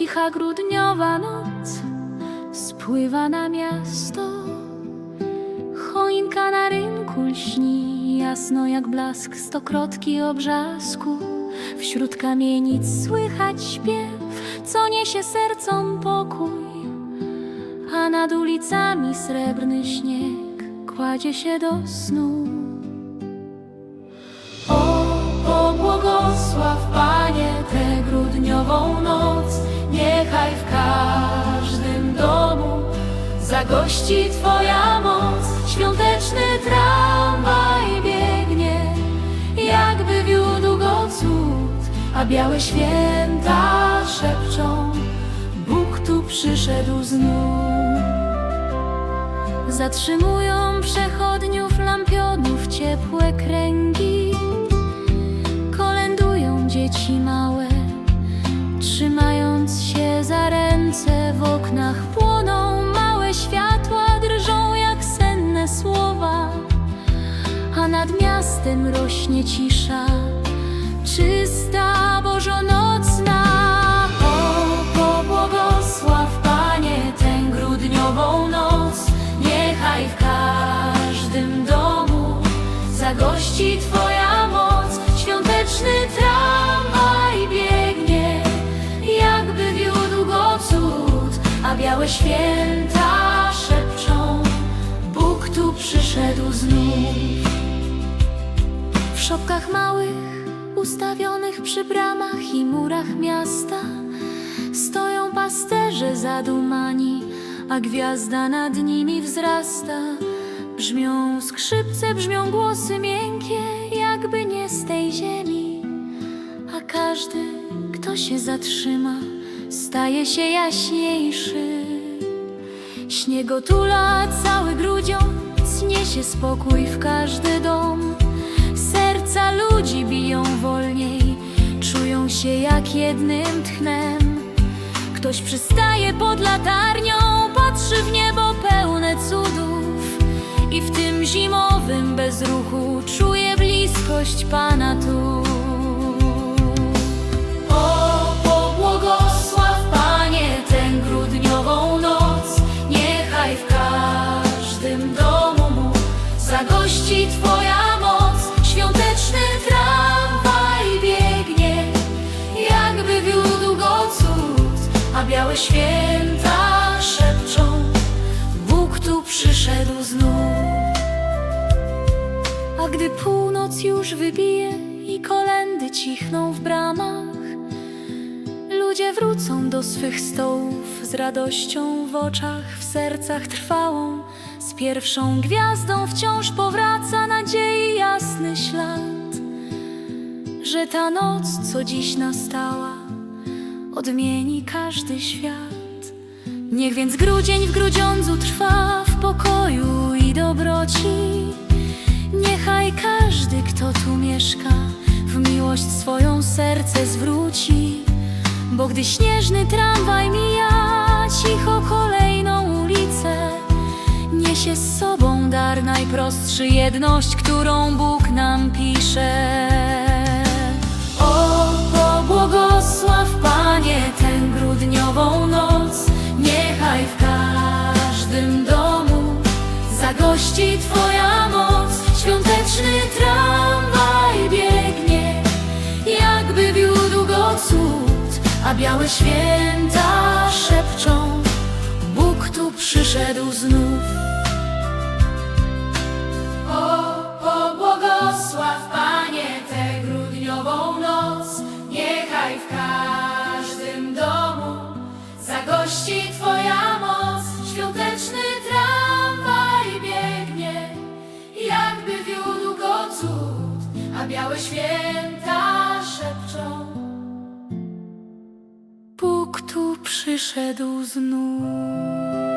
Cicha grudniowa noc spływa na miasto. Choinka na rynku lśni jasno jak blask stokrotki obrzasku. Wśród kamienic słychać śpiew, co niesie sercom pokój, a nad ulicami srebrny śnieg kładzie się do snu. Zagości Twoja moc. Świąteczny tramwaj biegnie, jakby wiódł go cud, a białe święta szepczą, Bóg tu przyszedł znów. Zatrzymują przechodniów lampionów ciepłe kręgi Kolędują dzieci małe Trzymając się za ręce w oknach nad miastem rośnie cisza. Czysta bożonocna O, pobłogosław Panie tę grudniową noc. Niechaj w każdym domu zagości Twoja moc. Świąteczny tramwaj biegnie Jakby wiódł go cud A białe święta szepczą. Bóg tu przyszedł znów szopkach małych, ustawionych przy bramach i murach miasta Stoją pasterze zadumani, a gwiazda nad nimi wzrasta. Brzmią skrzypce, brzmią głosy miękkie, jakby nie z tej ziemi. A każdy, kto się zatrzyma, staje się jaśniejszy. Śnieg otula cały grudziąc, niesie spokój w każdy dom. Serca ludzi biją wolniej, czują się jak jednym tchnem. Ktoś przystaje pod latarnią, patrzy w niebo pełne cudów i w tym zimowym bezruchu czuje bliskość Pana tu. A białe święta szepczą, Bóg tu przyszedł znów. A gdy północ już wybije i kolendy cichną w bramach, ludzie wrócą do swych stołów z radością w oczach, w sercach trwałą. Z pierwszą gwiazdą wciąż powraca nadziei jasny ślad, że ta noc, co dziś nastała, odmieni każdy świat. Niech więc grudzień w grudziądzu trwa w pokoju i dobroci. Niechaj każdy, kto tu mieszka, w miłość swoją serce zwróci. Bo gdy śnieżny tramwaj mija cicho kolejną ulicę, niesie z sobą dar najprostszy, jedność, którą Bóg nam pisze. Zagości Twoja moc. Świąteczny tramwaj biegnie, jakby wiódł go cud, a białe święta szepczą, Bóg tu przyszedł znów. O, pobłogosław Panie tę grudniową noc, niechaj w każdym domu zagości Twoja jakby wiódł go cud, a białe święta szepczą. Bóg tu przyszedł znów.